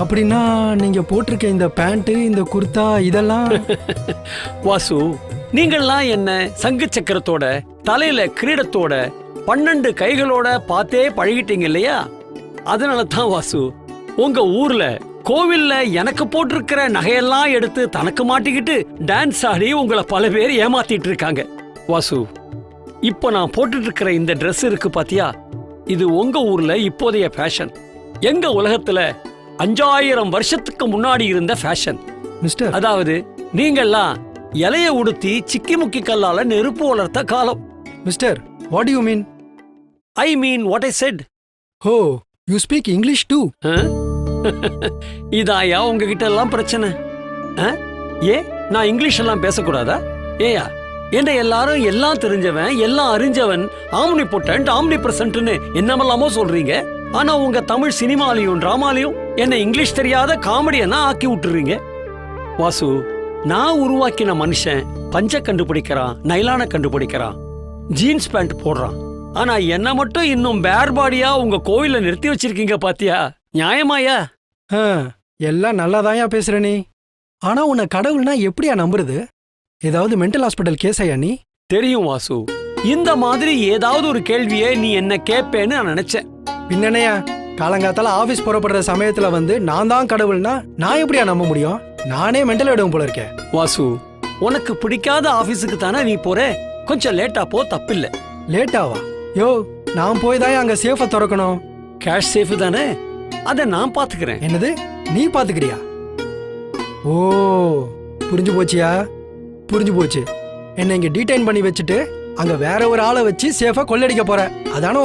அப்படின்னா நீங்க போட்டிருக்க இந்த பேண்ட் இந்த குர்தா இதெல்லாம்? வாசு நீங்கள்லாம் என்ன சங்கு சக்கரத்தோட தலையில கிரீடத்தோட பன்னெண்டு கைகளோட பார்த்தே பழகிட்டீங்க இல்லையா? அதனால தான் வாசு உங்க ஊர்ல கோவில்ல எனக்கு போட்டிருக்கிற நகையெல்லாம் எடுத்து தனக்கு மாட்டிக்கிட்டு டான்ஸ் ஆடி உங்களை பல பேர் ஏமாத்திட்டு இருக்காங்க. வாசு இப்போ நான் போட்டுட்டு இருக்கிற இந்த ட்ரெஸ் இருக்கு பாத்தியா? இது உங்க ஊர்ல இப்போதைய ஃபேஷன் எங்க உலகத்துல அஞ்சாயிரம் வருஷத்துக்கு முன்னாடி இருந்த ஃபேஷன் மிஸ்டர். அதாவது நீங்கெல்லாம் இலைய உடுத்தி சிக்கி முக்கி கல்லால நெருப்பு வளர்த்த காலம். Mister what you mean I mean what I said how you speak English too இதாயா உங்ககிட்ட எல்லாம் பிரச்சனை? ஏ நான் இங்கிலீஷ் எல்லாம் பேசக்கூடாதா? ஏயா என்ன எல்லாரும் எல்லாம் தெரிஞ்சவன் எல்லாம் அறிஞ்சவன் ஆம்னி பொட்டன்ட் ஆம்னி பிரசன்ட்னு என்னமெல்லாமோ சொல்றீங்க. ஆனா உங்க தமிழ் சினிமாலையும் டிராமாலையும் என்ன இங்கிலீஷ் தெரியாத காமெடியனா ஆக்கி விட்டுறீங்க. வாசு நான் உருவாக்கின மனுஷன் பஞ்ச கண்டுபிடிக்கிறான் நைலான கண்டுபிடிக்கிறான் ஜீன்ஸ் பேண்ட் போடுறான். ஆனா என்ன மட்டும் இன்னும் பேர் பாடியா உங்க கோவில்ல நிறுத்தி வச்சிருக்கீங்க பாத்தியா? நியாயமாயா? எல்லாம் நல்லாதான்யா பேசுற நீ. ஆனா உன்னை கடவுள்னா எப்படியா நம்புறது? ஏதாவது மென்டல் ஹாஸ்பிட்டல் கேஸ் ஐயா நீ? தெரியும் வாசு. இந்த மாதிரி ஏதாவது ஒரு கேள்வியை நீ என்ன கேட்பேன்னு நான் நினைச்சேன். பின்னணையா? காலங்காத்தால ஆபீஸ் புறப்படுற சமயத்துல வந்து நான் தான் கடவுள்னா நான் எப்படியா நம்ப முடியும்? நானே மென்டல் விடுவோம் போல இருக்கேன் வாசு உனக்கு பிடிக்காத ஆபீஸுக்கு தானே நீ போற? கொஞ்சம் லேட்டா போ தப்பில்ல. லேட்டாவா யோ நான் போய் தான் அங்க சேஃபை திறக்கணும். கேஷ் சேஃப் தானே? அதை நான் பாத்துக்கிறேன். என்னது? நீ பாத்துக்கிறியா? ஓ புரிஞ்சு போச்சியா? புரிஞ்சு போச்சு. என்னை இங்க டீடைன் பண்ணி வச்சுட்டு அங்க வேற ஒரு ஆளை வச்சு சேஃபா கொள்ளடிக்க போற. அதான